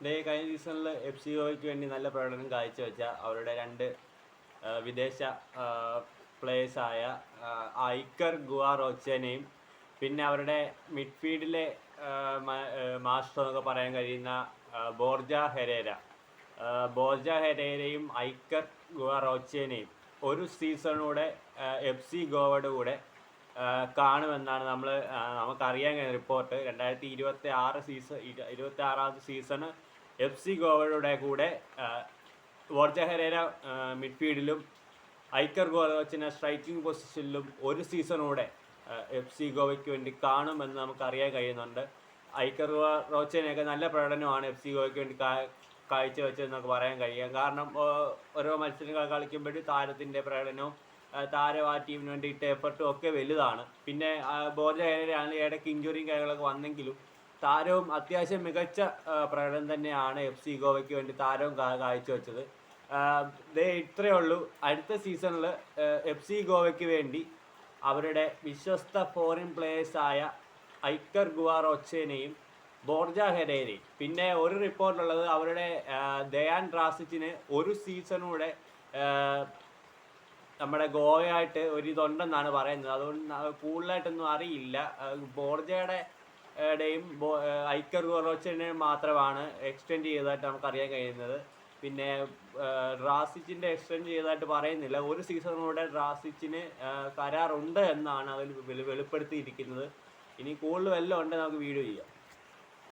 ദേ കഴിഞ്ഞ സീസണിൽ F C ഒയ്ക്ക് വേണ്ടി നല്ല പ്രകടനം കാഴ്ചവെച്ച അവരുടെ രണ്ട് വിദേശ പ്ലേയേഴ്സായ ഐക്കർ ഗുവാറോച്ചനെയും പിന്നെ അവരുടെ മിഡ്ഫീൽഡിലെ മാസ്റ്റർ എന്നൊക്കെ പറയാൻ കഴിയുന്ന ബോർജ ഹെരേര. ബോർജ ഹെരേരയും ഐക്കർ ഗുവാറോച്ചനെയും ഒരു സീസണൂടെ എഫ് സി ഗോവയുടെ കൂടെ കാണുമെന്നാണ് നമ്മൾ നമുക്കറിയാൻ കഴിയുന്ന റിപ്പോർട്ട്. രണ്ടായിരത്തി ഇരുപത്തി ആറ് സീസൺ ഇരുപത്തി ആറാമത്തെ സീസണ് എഫ് സി ഗോവയുടെ കൂടെ വോർജഹരേര ഹെരേര മിഡ്ഫീൽഡിലും ഐക്കർ ഗോലോച്ചിനെ സ്ട്രൈക്കിംഗ് പൊസിഷനിലും ഒരു സീസണൂടെ എഫ് സി ഗോവയ്ക്ക് വേണ്ടി കാണുമെന്ന് നമുക്കറിയാൻ കഴിയുന്നുണ്ട്. ഐക്കർ റോച്ചനെയൊക്കെ നല്ല പ്രകടനമാണ് എഫ് സി ഗോവയ്ക്ക് വേണ്ടി കാഴ്ചവെച്ചതെന്നൊക്കെ പറയാൻ കഴിയാം. കാരണം ഓരോ മത്സരങ്ങൾ കളിക്കുമ്പോഴും താരത്തിന്റെ പ്രകടനവും താരം ആ ടീമിന് വേണ്ടിയിട്ട് എഫർട്ടും ഒക്കെ വലുതാണ്. പിന്നെ ബോർജ ഹെരയാണ് ഇടയ്ക്ക് ഇഞ്ചുറിയും കാര്യങ്ങളൊക്കെ വന്നെങ്കിലും താരവും അത്യാവശ്യം മികച്ച പ്രകടനം തന്നെയാണ് എഫ് സി ഗോവയ്ക്ക് വേണ്ടി താരവും കാഴ്ച കാഴ്ചവെച്ചത് ദേ ഇത്രയേ ഉള്ളൂ. അടുത്ത സീസണിൽ എഫ് സി ഗോവയ്ക്ക് വേണ്ടി അവരുടെ വിശ്വസ്ത ഫോറിൻ പ്ലേയേഴ്സായ ഐക്കർ ഗുവാറോച്ചേനെയും ബോർജ ഹെരേനെയും പിന്നെ ഒരു റിപ്പോർട്ടുള്ളത് അവരുടെ ദയാൻ റാസിച്ചിന് ഒരു സീസണൂടെ നമ്മുടെ ഗോവയായിട്ട് ഒരു ഇതുണ്ടെന്നാണ് പറയുന്നത്. അതുകൊണ്ട് കൂടുതലായിട്ടൊന്നും അറിയില്ല. ബോർജയുടെ ടെയും ഐക്കർ ഗോറോച്ചിനെയും മാത്രമാണ് എക്സ്റ്റെൻഡ് ചെയ്തതായിട്ട് നമുക്ക് അറിയാൻ കഴിയുന്നത്. പിന്നെ ആ, റാസിച്ചിന്റെ എക്സ്റ്റെൻഡ് ചെയ്തതായിട്ട് പറയുന്നില്ല. ഒരു സീസണിലൂടെ റാസിച്ചിന് കരാറുണ്ട് എന്നാണ് അതിൽ വെളിപ്പെടുത്തിയിരിക്കുന്നത്. ഇനി കൂടുതൽ വല്ലതും ഉണ്ടെങ്കിൽ നമുക്ക് വീഡിയോ ചെയ്യാം.